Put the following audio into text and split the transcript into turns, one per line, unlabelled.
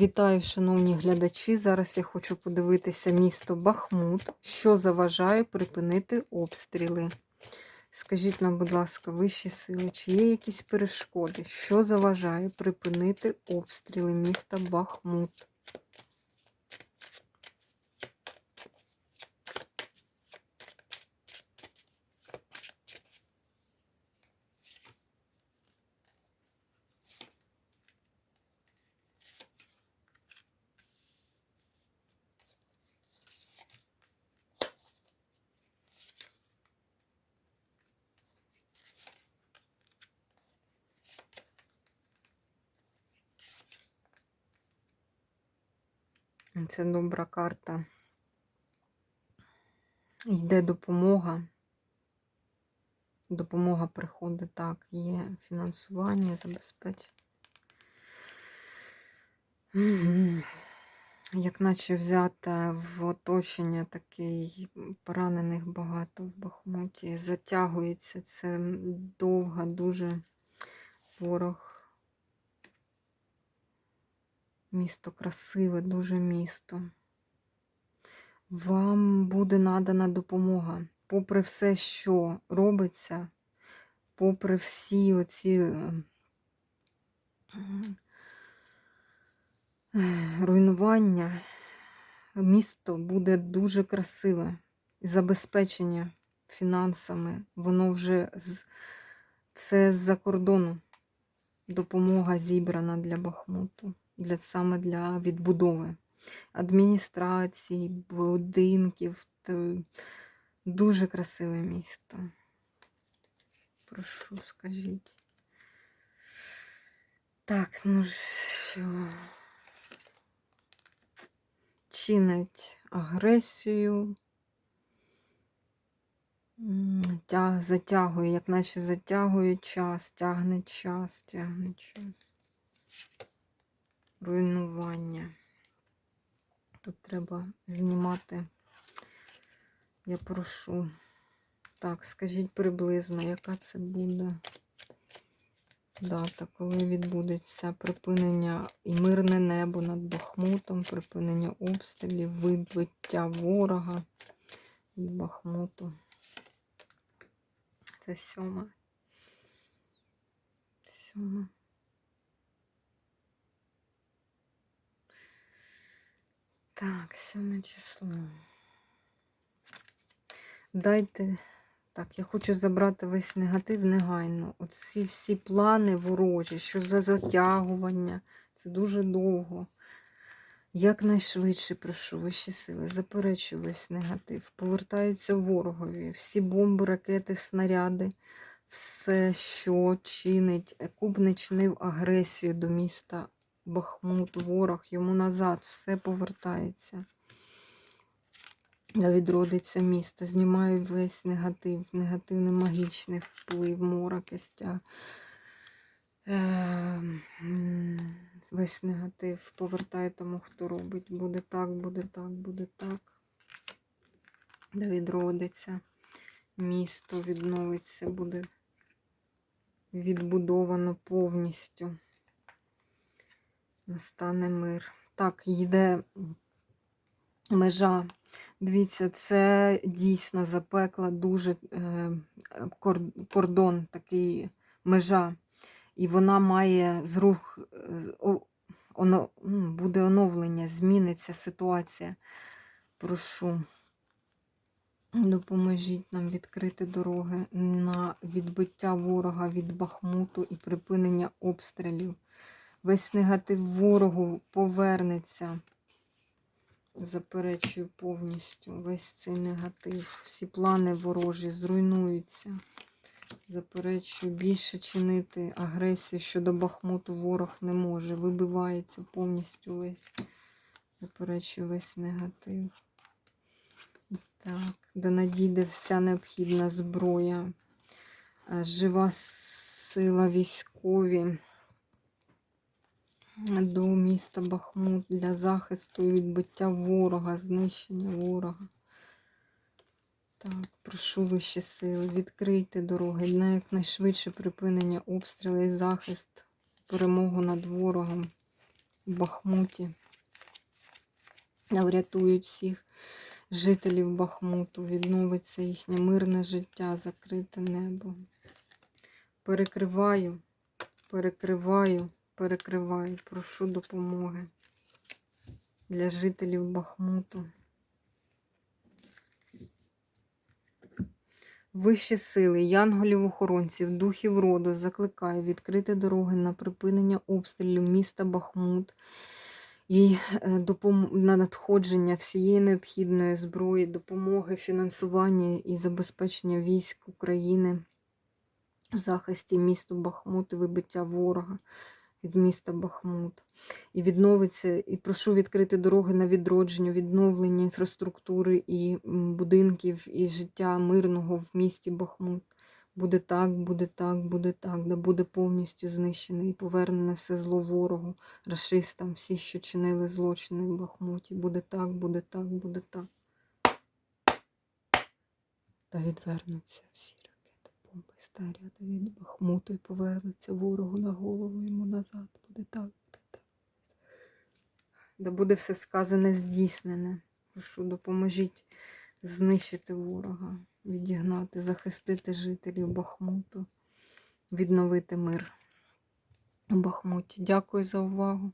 Вітаю, шановні глядачі. Зараз я хочу подивитися місто Бахмут, що заважає припинити обстріли. Скажіть нам, будь ласка, вищі сили, чи є якісь перешкоди, що заважає припинити обстріли міста Бахмут? Це добра карта. Йде допомога. Допомога приходить, так, є фінансування, забезпечення. Як наче взяти в оточення такий поранених багато в Бахмуті. Затягується це довго, дуже ворог. Місто красиве, дуже місто. Вам буде надана допомога. Попри все, що робиться, попри всі оці е, е, руйнування, місто буде дуже красиве. Забезпечення фінансами, воно вже з, це з-за кордону. Допомога зібрана для Бахмуту для саме для відбудови адміністрації, будинків. То дуже красиве місто. Прошу, скажіть. Так, ну що чинить агресію, тяг, затягує, як наче затягує час, тягне час, тягне час руйнування. Тут треба знімати. Я прошу. Так, скажіть приблизно, яка це буде дата, коли відбудеться припинення і мирне небо над Бахмутом, припинення обстрілів, вибиття ворога від Бахмуту. Це сьома. Сьома. Так, сьоме число. Дайте. Так, я хочу забрати весь негатив негайно. Оці всі плани ворожі, що за затягування. Це дуже довго. Якнайшвидше прошу вищі сили, заперечую весь негатив. Повертаються ворогові. Всі бомби, ракети, снаряди, все, що чинить, куб не чинив агресію до міста Бахмут, ворог, йому назад все повертається. Відродиться місто, знімаю весь негатив, негативний магічний вплив, мороки стяг. Ем, весь негатив повертає тому, хто робить. Буде так, буде так, буде так. Де відродиться, місто відновиться, буде відбудовано повністю настане мир. Так, йде межа. Дивіться, це дійсно запекла дуже е, кордон, такий межа. І вона має з рух, е, оно, буде оновлення, зміниться ситуація. Прошу, допоможіть нам відкрити дороги на відбиття ворога від Бахмуту і припинення обстрілів. Весь негатив ворогу повернеться. Заперечую повністю весь цей негатив. Всі плани ворожі зруйнуються. Заперечую, більше чинити агресію щодо Бахмуту ворог не може. Вибивається повністю весь. Заперечую весь негатив. Так, де надійде вся необхідна зброя, жива сила військові до міста Бахмут для захисту і відбиття ворога, знищення ворога. Так, прошу вищі сили, відкрийте дороги на якнайшвидше припинення обстрілу і захист, перемогу над ворогом в Бахмуті. Врятують всіх жителів Бахмуту, відновиться їхнє мирне життя, закрите небо. Перекриваю, перекриваю, перекриваю, прошу допомоги для жителів Бахмуту. Вищі сили, янголів-охоронців, духів роду закликаю відкрити дороги на припинення обстрілів міста Бахмут і е, на надходження всієї необхідної зброї, допомоги, фінансування і забезпечення військ України в захисті міста Бахмут і вибиття ворога від міста Бахмут. І відновиться, і прошу відкрити дороги на відродження, відновлення інфраструктури і будинків, і життя мирного в місті Бахмут. Буде так, буде так, буде так, да буде повністю знищене і повернене все зло ворогу, расистам, всі, що чинили злочини в Бахмуті. Буде так, буде так, буде так. Та відвернуться всі бомби, старі від Бахмуту і повернуться ворогу на голову йому назад. Буде так, буде так. Да буде все сказане здійснене. Прошу, допоможіть знищити ворога, відігнати, захистити жителів Бахмуту, відновити мир у Бахмуті. Дякую за увагу.